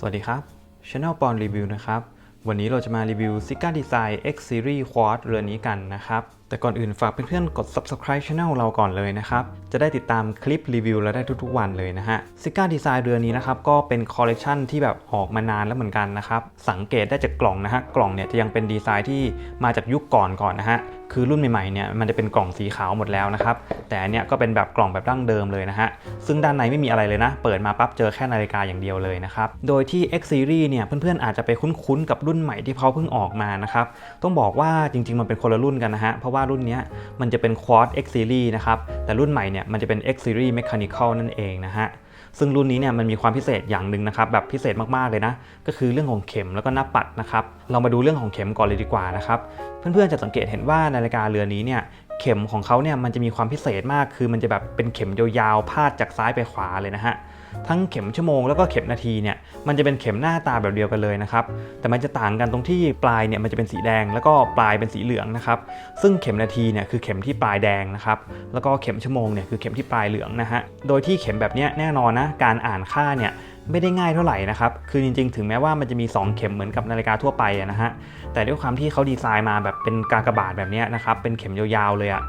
สวัสดีครับ Channel ปอนรีวิวนะครับ วันนี้เราจะมารีวิว Sika Design X Series Quad เรือนนี้กันนะครับ แต่ก่อนอื่นฝากเพื่อนๆกด Subscribe Channel เราก่อนเลยนะครับ จะได้ติดตามคลิปรีวิวเราได้ทุกๆวันเลยนะฮะ s i g a Design เรือนนี้นะครับก็เป็นคอลเลกชันที่แบบออกมานานแล้วเหมือนกันนะครับ สังเกตได้จากกล่องนะฮะ กล่องเนี่ยจะยังเป็นดีไซน์ที่มาจากยุคก่อนก่อนนะฮะ คือรุ่นใหม่ๆเนี่ยมันจะเป็นกล่องสีขาวหมดแล้วนะครับ แต่อันเนี้ยก็เป็นแบบกล่องแบบดั้งเดิมเลยนะฮะ ซึ่งด้านในไม่มีอะไรเลยนะ เปิดมาปั๊บเจอแค่นาฬิกาอย่างเดียวเลยนะครับ โดยที่ X Series เนี่ยเพื่อนๆอาจจะไปคุ้นๆกับรุ่นใหม่ที่เขาเพิ่งออกมานะครับ ต้องบอกว่าจริง ๆมันเป็นคนละรุ่นกันนะฮะ เพราะว่ารุ่นนี้มันจะเป็น Quad X Series นะครับ แต่รุ่นใหม่เนี่ยมันจะเป็น X Series Mechanical นั่นเองนะฮะ ซึ่งรุ่นนี้เนี่ยมันมีความพิเศษอย่างหนึ่งนะครับ แบบพิเศษมากๆเลยนะ ก็คือเรื่องของเข็มแล้วก็หน้าปัดนะครับ เรามาดูเรื่องของเข็มก่อนเลยดีกว่านะครับ เพื่อนๆจะสังเกตเห็นว่านาฬิกาเรือนนี้เนี่ยเข็มของเขาเนี่ยมันจะมีความพิเศษมาก คือมันจะแบบเป็นเข็มยาวๆพาดจากซ้ายไปขวาเลยนะฮะ ทั้งเข็มชั่วโมงแล้วก็เข็มนาทีเนี่ยมันจะเป็นเข็มหน้าตาแบบเดียวกันเลยนะครับแต่มันจะต่างกันตรงที่ปลายเนี่ยมันจะเป็นสีแดง แล้วก็ปลายเป็นสีเหลืองนะครับซึ่งเข็มนาทีเนี่ยคือเข็มที่ปลายแดงนะครับแล้วก็เข็มชั่วโมงเนี่ยคือเข็มที่ปลายเหลืองนะฮะโดยที่เข็มแบบนี้แน่นอนนะการอ่านค่าเนี่ยไม่ได้ง่ายเท่าไหร่นะครับ คือจริงๆ ถึงแม้ว่ามันจะมี 2 เข็มเหมือนกับนาฬิกาทั่วไปนะฮะ แต่ด้วยความที่เขาดีไซน์มาแบบเป็นกากบาทแบบนี้นะครับ เป็นเข็มยาวๆเลยอะ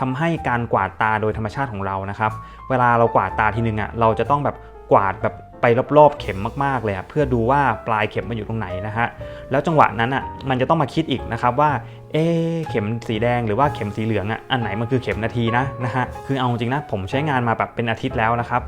ทำให้การกวาดตาโดยธรรมชาติของเรานะครับ เวลาเรากวาดตาทีนึงอะเราจะต้องแบบ กวาดแบบไปรอบๆเข็มมากๆเลยเพื่อดูว่าปลายเข็มมันอยู่ตรงไหนนะฮะแล้วจังหวะนั้นอะมันจะต้องมาคิดอีกนะครับว่า เอ๊เข็มสีแดงหรือว่าเข็มสีเหลืองอะอันไหนมันคือเข็มนาทีนะนะฮะคือเอาจริงนะผมใช้งานมาแบบเป็นอาทิตย์แล้วนะครับ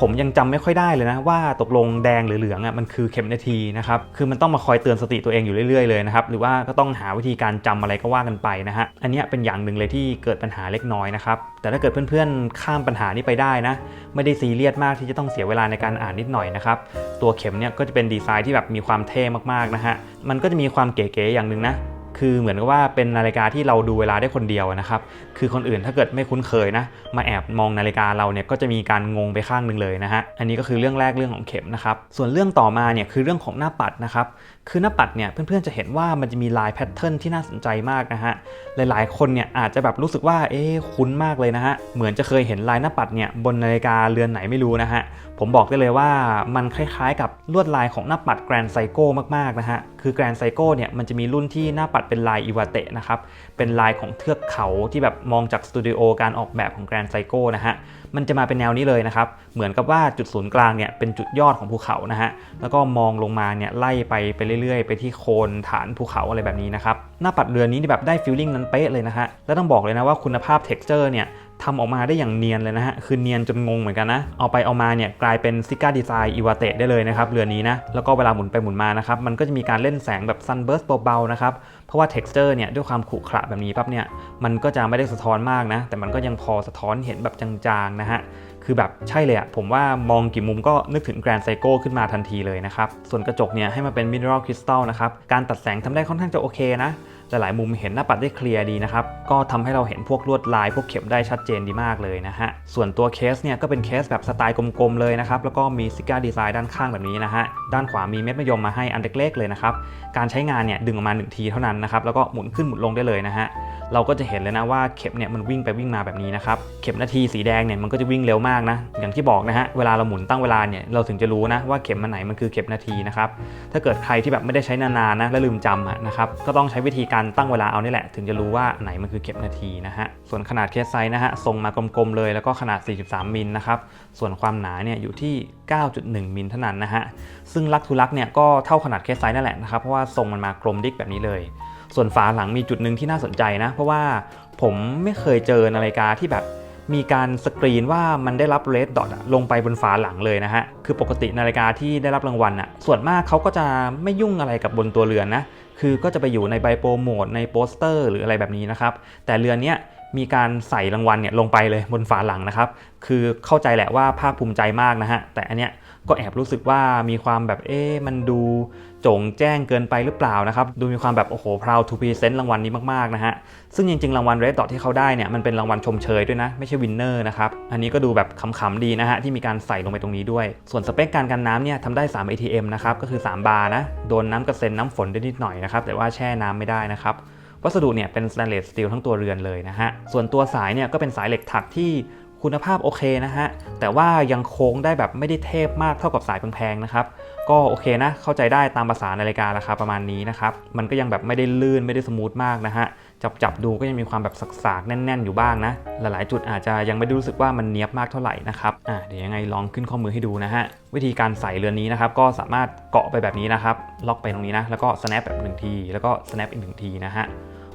ผมยังจำไม่ค่อยได้เลยนะว่าตกลงแดงหรือเหลืองอะมันคือเข็มนาทีนะครับคือมันต้องมาคอยเตือนสติตัวเองอยู่เรื่อยๆเลยนะครับหรือว่าก็ต้องหาวิธีการจำอะไรก็ว่ากันไปนะฮะอันนี้เป็นอย่างหนึ่งเลยที่เกิดปัญหาเล็กน้อยนะครับแต่ถ้าเกิดเพื่อนๆข้ามปัญหานี้ไปได้นะ ไม่ได้ซีเรียสมากที่จะต้องเสียเวลาในการอ่านนิดหน่อยนะครับตัวเข็มเนี่ยก็จะเป็นดีไซน์ที่แบบมีความเท่มากๆนะฮะมันก็จะมีความเก๋ๆอย่างหนึ่งนะ คือเหมือนกับว่าเป็นนาฬิกาที่เราดูเวลาได้คนเดียวนะครับ คือคนอื่นถ้าเกิดไม่คุ้นเคยนะ มาแอบมองนาฬิกาเราเนี่ยก็จะมีการงงไปข้างหนึ่งเลยนะฮะ อันนี้ก็คือเรื่องแรกเรื่องของเข็มนะครับ ส่วนเรื่องต่อมาเนี่ยคือเรื่องของหน้าปัดนะครับ คือหน้าปัดเนี่ยเพื่อนๆจะเห็นว่ามันจะมีลายแพทเทิร์นที่น่าสนใจมากนะฮะ หลายๆ คนเนี่ยอาจจะแบบรู้สึกว่าเอ๊ะคุ้นมากเลยนะฮะ เหมือนจะเคยเห็นลายหน้าปัดเนี่ยบนนาฬิกาเรือนไหนไม่รู้นะฮะ ผมบอกได้เลยว่ามันคล้ายๆ กับลวดลายของหน้าปัดแกรนไซโก้มากๆนะฮะ คือแกรนไซโก้เนี่ยมันจะมีรุ่นที่หน้าปัดเป็นลายอีวาเตะนะครับ เป็นลายของเทือกเขาที่แบบมองจากสตูดิโอการออกแบบของแกรนไซโก้นะฮะ มันจะมาเป็นแนวนี้เลยนะครับ เหมือนกับว่าจุดศูนย์กลางเนี่ยเป็นจุดยอดของภูเขานะฮะ แล้วก็มองลงมาเนี่ยไล่ไปไปเรื่อยๆ ไปที่โคนฐานภูเขาอะไรแบบนี้นะครับ หน้าปัดเรือนนี้แบบได้ฟีลลิ่งนั้นเป๊ะเลยนะฮะ แล้วต้องบอกเลยนะว่าคุณภาพ t e x t อร์เนี่ย ทำออกมาได้อย่างเนียนเลยนะฮะ คือเนียนจนงงเหมือนกันนะ เอาไปเอามาเนี่ยกลายเป็นซิก้าดีไซน์อีวาเตได้เลยนะครับเรือนนี้นะ แล้วก็เวลาหมุนไปหมุนมานะครับ มันก็จะมีการเล่นแสงแบบซันเบิร์สเบาๆนะครับ เพราะว่า t e x t อร์เนี่ยด้วยความขรุขระแบบนี้ปั๊บเนี่ย มันก็จะไม่ได้สะท้อนมากนะ แต่มันก็ยังพอสะท้อนเห็นแบบจางๆนะฮะคือแบบใช่เลยอะผมว่ามองกี่มุมก็นึกถึงแกรนไซโก้ขึ้นมาทันทีเลยนะครับ ส่วนกระจกเนี่ยให้มาเป็นมิเนอรัลคริสตัลนะครับ การตัดแสงทำได้ค่อนข้างจะโอเคนะ หลายๆมุมเห็นหน้าปัดได้เคลียร์ดีนะครับ ก็ทำให้เราเห็นพวกลวดลายพวกเข็มได้ชัดเจนดีมากเลยนะฮะ ส่วนตัวเคสเนี่ยก็เป็นเคสแบบสไตล์กลมๆเลยนะครับ แล้วก็มีซิก้าดีไซน์ด้านข้างแบบนี้นะฮะ ด้านขวามีเม็ดมะยมมาให้อันเล็กๆเลยนะครับ การใช้งานเนี่ยดึงออกมา 1 ทีเท่านั้นนะครับ แล้วก็หมุนขึ้นหมุนลงได้เลยนะฮะ เราก็จะเห็นเลยนะว่าเข็มเนี่ยมันวิ่งไปวิ่งมาแบบนี้นะครับ เข็มนาทีสีแดงเนี่ยมันก็จะวิ่งเร็วมากนะ อย่างที่บอกนะฮะ เวลาเราหมุนตั้งเวลาเนี่ยเราถึงจะรู้นะว่าเข็มมันไหนมันคือเข็มนาทีนะครับ ถ้าเกิดใครที่แบบไม่ได้ใช้นานๆนะและลืมจำนะครับ ก็ต้องใช้วิธีการตั้งเวลาเอานี่แหละ ถึงจะรู้ว่าไหนมันคือเข็มนาทีนะฮะ ส่วนขนาดเคสไซส์นะฮะทรงมากลมๆเลยแล้วก็ขนาด 43มิลนะครับ ส่วนความหนาเนี่ยอยู่ที่ 9.1มิลเท่านั้นนะฮะ ซึ่งลักทูลักเนี่ยก็เท่าขนาดเคสไซส์นั่นแหละนะครับ เพราะว่าทรงมันมากลมดิกแบบนี้เลย ส่วนฝาหลังมีจุดหนึ่งที่น่าสนใจนะ เพราะว่าผมไม่เคยเจอนาฬิกาที่แบบ มีการสกรีนว่ามันได้รับเรดดอทลงไปบนฝาหลังเลยนะฮะ คือปกตินาฬิกาที่ได้รับรางวัลอะส่วนมากเขาก็จะไม่ยุ่งอะไรกับบนตัวเรือนนะ คือก็จะไปอยู่ในใบโปรโมทในโปสเตอร์ หรืออะไรแบบนี้นะครับ แต่เรือนเนี้ย มีการใส่รางวัลเนี่ยลงไปเลยบนฝาหลังนะครับ คือเข้าใจแหละว่าภาคภูมิใจมากนะฮะ แต่อันเนี้ยก็แอบรู้สึกว่ามีความแบบเอ๊ะมันดูโจ่งแจ้งเกินไปหรือเปล่านะครับ ดูมีความแบบโอ้โห proud to present รางวัลนี้มากๆนะฮะ ซึ่งจริงๆ รางวัล Red Dot ที่เขาได้เนี่ยมันเป็นรางวัลชมเชยด้วยนะ ไม่ใช่วินเนอร์นะครับ อันนี้ก็ดูแบบขำๆดีนะฮะ ที่มีการใส่ลงไปตรงนี้ด้วย ส่วนสเปคการกันน้ำเนี่ยทำได้ 3 ATM นะครับ ก็คือ 3 บาร์นะ โดนน้ำกระเซ็นน้ำฝนได้นิดหน่อยนะครับ แต่ว่าแช่น้ำไม่ได้นะครับ วัสดุเนี่ยเป็น stainless steel ทั้งตัวเรือนเลยนะฮะ ส่วนตัวสายเนี่ยก็เป็นสายเหล็กถักที่คุณภาพโอเคนะฮะ แต่ว่ายังโค้งได้แบบไม่ได้เทพมากเท่ากับสายแพงๆนะครับ ก็โอเคนะ เข้าใจได้ตามภาษานาฬิการาคาประมาณนี้นะครับ มันก็ยังแบบไม่ได้ลื่นไม่ได้สมูทมากนะฮะ จับจับดูก็ยังมีความแบบสากๆ แน่นๆ อยู่บ้างนะ หลายๆ จุดอาจจะยังไม่ได้รู้สึกว่ามันเนียบมากเท่าไหร่นะครับ อ่าเดี๋ยวยังไงลองขึ้นข้อมือให้ดูนะฮะ วิธีการใส่เรือนนี้นะครับ ก็สามารถเกาะไปแบบนี้นะครับ ล็อกไปตรงนี้นะ แล้วก็ snap แบบหนึ่งที แล้วก็ snap อีกหนึ่งทีนะฮะ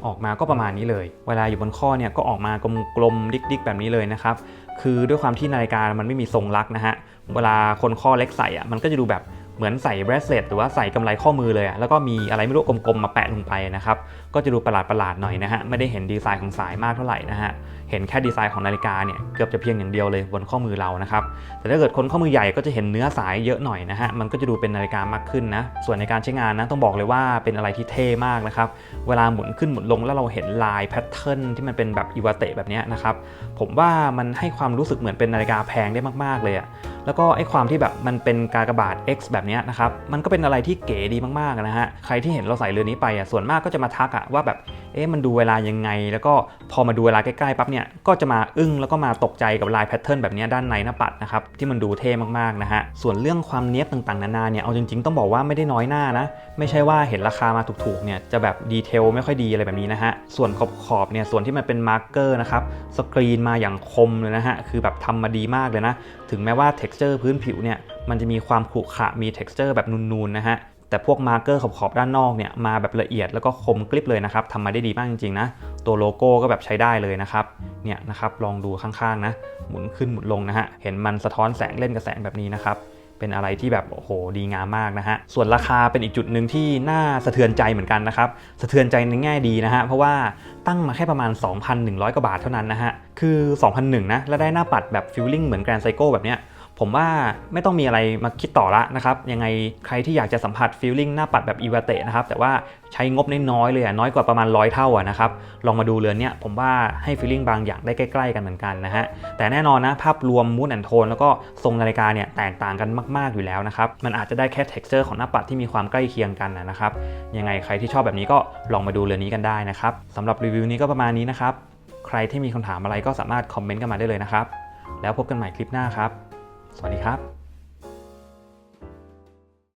ออกมาก็ประมาณนี้เลย เวลาอยู่บนข้อเนี่ยก็ออกมากลมๆดิกๆ แบบนี้เลยนะครับ คือด้วยความที่นาฬิกามันไม่มีทรงลักนะฮะ เวลาคนข้อเล็กใส่อะมันก็จะดูแบบเหมือนใส่เบรสเลตหรือว่าใส่กำไรข้อมือเลยอะแล้วก็มีอะไรไม่รู้กลมๆมาแปะลงไปนะครับ ก็จะดูประหลาดๆหน่อยนะฮะ ไม่ได้เห็นดีไซน์ของสายมากเท่าไหร่นะฮะ เห็นแค่ดีไซน์ของนาฬิกาเนี่ยเกือบจะเพียงอย่างเดียวเลยบนข้อมือเรานะครับแต่ถ้าเกิดคนข้อมือใหญ่ก็จะเห็นเนื้อสายเยอะหน่อยนะฮะมันก็จะดูเป็นนาฬิกามากขึ้นนะส่วนในการใช้งานนะต้องบอกเลยว่าเป็นอะไรที่เท่มากนะครับเวลาหมุนขึ้นหมุนลงแล้วเราเห็นลายแพทเทิร์นที่มันเป็นแบบอีวาเตะแบบนี้นะครับผมว่ามันให้ความรู้สึกเหมือนเป็นนาฬิกาแพงได้มากๆเลยอะแล้วก็ไอ้ความที่แบบมันเป็นกากบาท X แบบนี้นะครับมันก็เป็นอะไรที่เก๋ดีมากๆนะฮะใครที่เห็นเราใส่เรือนี้ไปอะส่วนมากก็จะมาทักอะว่าแบบ อ๊ะมันดูเวลายังไง แล้วก็พอมาดูเวลาใกล้ๆปั๊บเนี่ยก็จะมาอึ้งแล้วก็มาตกใจกับลายแพทเทิร์นแบบนี้ด้านในหน้าปัดนะครับที่มันดูเท่มากๆนะฮะส่วนเรื่องความเนี้ยบต่างๆนานาเนี่ยเอาจริงๆต้องบอกว่าไม่ได้น้อยหน้านะ ไม่ใช่ว่าเห็นราคามาถูกๆเนี่ยจะแบบดีเทลไม่ค่อยดีอะไรแบบนี้นะฮะส่วนขอบๆเนี่ยส่วนที่มันเป็นมาร์กเกอร์นะครับสกรีนมาอย่างคมเลยนะฮะคือแบบทำมาดีมากเลยนะ ถึงแม้ว่า t e x t อร์พื้นผิวเนี่ยมันจะมีความขรุขระมี t e x t อร์แบบนูนๆนะฮะ แต่พวกมาร์เกอร์ขอบๆด้านนอกเนี่ยมาแบบละเอียดแล้วก็คมกริบเลยนะครับทำมาได้ดีมากจริงๆนะ ตัวโลโก้ก็แบบใช้ได้เลยนะครับ เนี่ยนะครับลองดูข้างๆนะ หมุนขึ้นหมุนลงนะฮะ เห็นมันสะท้อนแสงเล่นกับแสงแบบนี้นะครับเป็นอะไรที่แบบโอ้โหดีงามมากนะฮะ ส่วนราคาเป็นอีกจุดหนึ่งที่น่าสะเทือนใจเหมือนกันนะครับ สะเทือนใจในแง่ดีนะฮะ เพราะว่าตั้งมาแค่ประมาณ 2,100 กว่าบาทเท่านั้นนะฮะ คือ 2,001นะ และได้หน้าปัดแบบฟิลลิ่งเหมือนแกรนไซโก้แบบเนี้ย ผมว่าไม่ต้องมีอะไรมาคิดต่อละนะครับ ยังไงใครที่อยากจะสัมผัสฟีลลิ่งหน้าปัดแบบอีวาเตะนะครับ แต่ว่าใช้งบน้อยๆเลยอะน้อยกว่าประมาณร้อยเท่าอะนะครับ ลองมาดูเรือนเนี้ยผมว่าให้ฟีลลิ่งบางอย่างได้ใกล้ ๆ กันเหมือนกันนะฮะ แต่แน่นอนนะภาพรวมมูดแอนโทนแล้วก็ทรงนาฬิกาเนี่ยแตกต่างกันมากๆอยู่แล้วนะครับ มันอาจจะได้แค่ texture ของหน้าปัดที่มีความใกล้เคียงกันนะครับ ยังไงใครที่ชอบแบบนี้ก็ลองมาดูเรือนนี้กันได้นะครับสำหรับรีวิวนี้ก็ประมาณนี้นะครับ ใครที่มีคำถามอะไรก็สามารถคอมเมนต์กันมาได้เลยนะครับ แล้วพบกันใหม่คลิปหน้าครับ สวัสดีครับ